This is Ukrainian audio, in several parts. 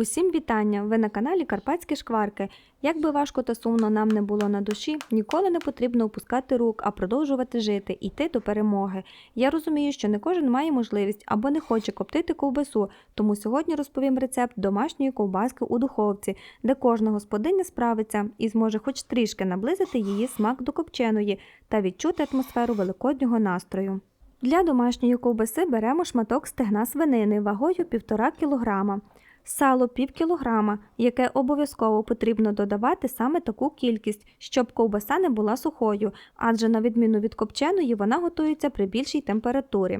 Усім вітання! Ви на каналі Карпатські Шкварки. Як би важко та сумно нам не було на душі, ніколи не потрібно опускати рук, а продовжувати жити, йти до перемоги. Я розумію, що не кожен має можливість або не хоче коптити ковбасу, тому сьогодні розповім рецепт домашньої ковбаски у духовці, де кожна господиня справиться і зможе хоч трішки наблизити її смак до копченої та відчути атмосферу великоднього настрою. Для домашньої ковбаси беремо шматок стегна свинини вагою 1,5 кг. Сало пів кілограма, яке обов'язково потрібно додавати саме таку кількість, щоб ковбаса не була сухою, адже на відміну від копченої вона готується при більшій температурі.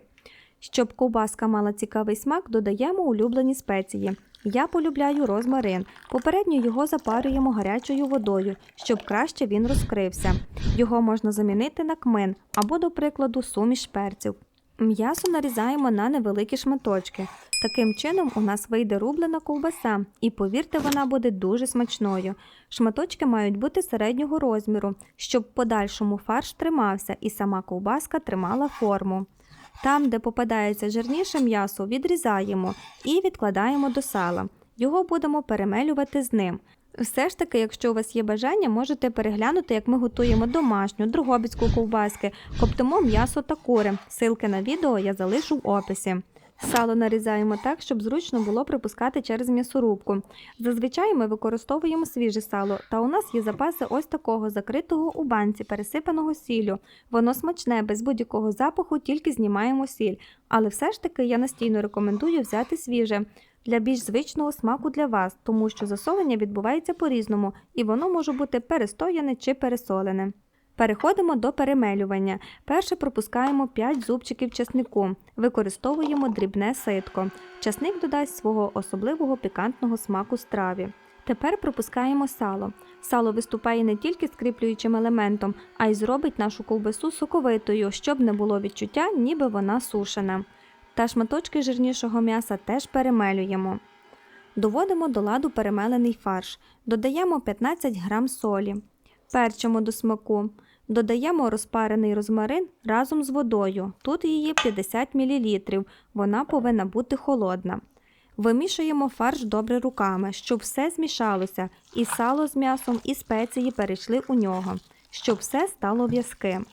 Щоб ковбаска мала цікавий смак, додаємо улюблені спеції. Я полюбляю розмарин. Попередньо його запарюємо гарячою водою, щоб краще він розкрився. Його можна замінити на кмин або, до прикладу, суміш перців. М'ясо нарізаємо на невеликі шматочки. Таким чином у нас вийде рублена ковбаса, і повірте, вона буде дуже смачною. Шматочки мають бути середнього розміру, щоб в подальшому фарш тримався і сама ковбаска тримала форму. Там, де попадається жирніше м'ясо, відрізаємо і відкладаємо до сала. Його будемо перемелювати з ним. Все ж таки, якщо у вас є бажання, можете переглянути, як ми готуємо домашню, другобицьку ковбаски, коптимо м'ясо та кури. Силки на відео я залишу в описі. Сало нарізаємо так, щоб зручно було припускати через м'ясорубку. Зазвичай ми використовуємо свіже сало, та у нас є запаси ось такого закритого у банці, пересипаного сіллю. Воно смачне, без будь-якого запаху, тільки знімаємо сіль. Але все ж таки я настійно рекомендую взяти свіже для більш звичного смаку для вас, тому що засолення відбувається по-різному, і воно може бути перестояне чи пересолене. Переходимо до перемелювання. Перше пропускаємо 5 зубчиків чеснику, використовуємо дрібне ситко. Часник додасть свого особливого пікантного смаку страві. Тепер пропускаємо сало. Сало виступає не тільки скріплюючим елементом, а й зробить нашу ковбасу соковитою, щоб не було відчуття, ніби вона сушена. Та шматочки жирнішого м'яса теж перемелюємо. Доводимо до ладу перемелений фарш, додаємо 15 г солі, перчимо до смаку, додаємо розпарений розмарин разом з водою. Тут її 50 мл, вона повинна бути холодна. Вимішуємо фарш добре руками, щоб все змішалося, і сало з м'ясом, і спеції перейшли у нього, щоб все стало в'язким.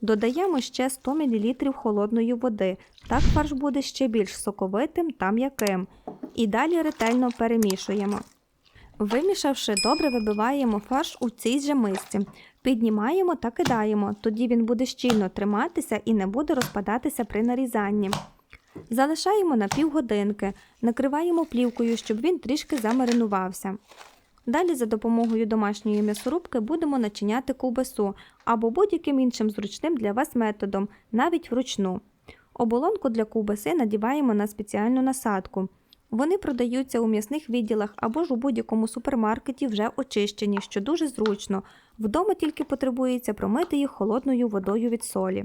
Додаємо ще 100 мл холодної води, так фарш буде ще більш соковитим та м'яким. І далі ретельно перемішуємо. Вимішавши, добре вибиваємо фарш у цій же мисці. Піднімаємо та кидаємо, тоді він буде щільно триматися і не буде розпадатися при нарізанні. Залишаємо на півгодинки, накриваємо плівкою, щоб він трішки замаринувався. Далі за допомогою домашньої м'ясорубки будемо начиняти ковбасу або будь-яким іншим зручним для вас методом, навіть вручну. Оболонку для ковбаси надіваємо на спеціальну насадку. Вони продаються у м'ясних відділах або ж у будь-якому супермаркеті вже очищені, що дуже зручно. Вдома тільки потребується промити їх холодною водою від солі.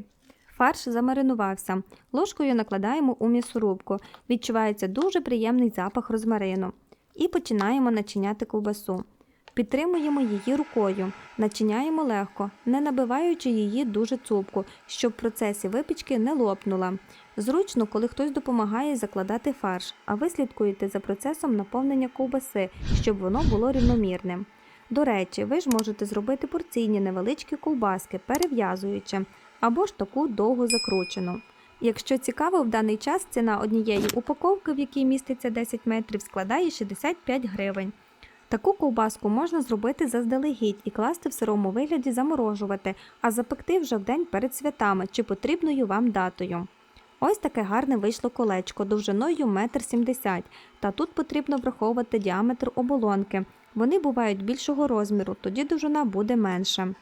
Фарш замаринувався. Ложкою накладаємо у м'ясорубку. Відчувається дуже приємний запах розмарину. І починаємо начиняти ковбасу. Підтримуємо її рукою, начиняємо легко, не набиваючи її дуже цупку, щоб в процесі випічки не лопнула. Зручно, коли хтось допомагає закладати фарш, а ви слідкуєте за процесом наповнення ковбаси, щоб воно було рівномірним. До речі, ви ж можете зробити порційні невеличкі ковбаски, перев'язуючи, або ж таку довго закручену. Якщо цікаво, в даний час ціна однієї упаковки, в якій міститься 10 метрів, складає 65 гривень. Таку ковбаску можна зробити заздалегідь і класти в сирому вигляді заморожувати, а запекти вже в день перед святами чи потрібною вам датою. Ось таке гарне вийшло колечко довжиною 1,70 м, та тут потрібно враховувати діаметр оболонки. Вони бувають більшого розміру, тоді довжина буде менша.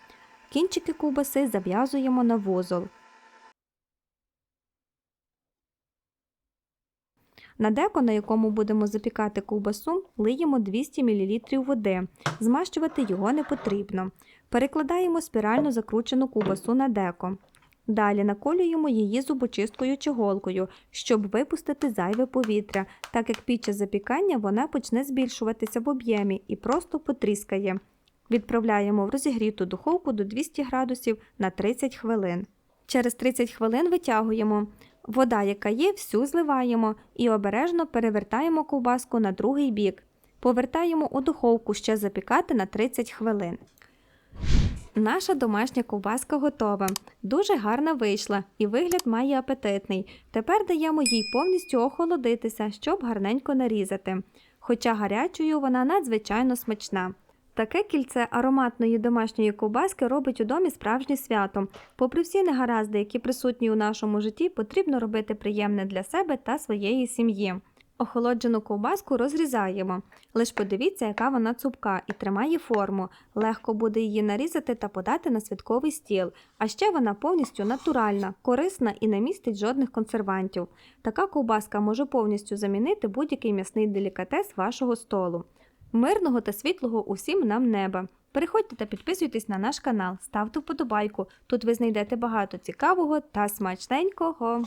Кінчики ковбаси зав'язуємо на вузол. На деко, на якому будемо запікати ковбасу, лиємо 200 мл води. Змащувати його не потрібно. Перекладаємо спірально закручену ковбасу на деко. Далі наколюємо її зубочисткою чи голкою, щоб випустити зайве повітря, так як під час запікання вона почне збільшуватися в об'ємі і просто потріскає. Відправляємо в розігріту духовку до 200 градусів на 30 хвилин. Через 30 хвилин витягуємо. Вода, яка є, всю зливаємо і обережно перевертаємо ковбаску на другий бік. Повертаємо у духовку ще запікати на 30 хвилин. Наша домашня ковбаска готова. Дуже гарна вийшла і вигляд має апетитний. Тепер даємо їй повністю охолодитися, щоб гарненько нарізати. Хоча гарячою вона надзвичайно смачна. Таке кільце ароматної домашньої ковбаски робить у домі справжнє свято. Попри всі негаразди, які присутні у нашому житті, потрібно робити приємне для себе та своєї сім'ї. Охолоджену ковбаску розрізаємо. Лиш подивіться, яка вона цупка і тримає форму. Легко буде її нарізати та подати на святковий стіл. А ще вона повністю натуральна, корисна і не містить жодних консервантів. Така ковбаска може повністю замінити будь-який м'ясний делікатес вашого столу. Мирного та світлого усім нам неба. Переходьте та підписуйтесь на наш канал, ставте вподобайку. Тут ви знайдете багато цікавого та смачненького.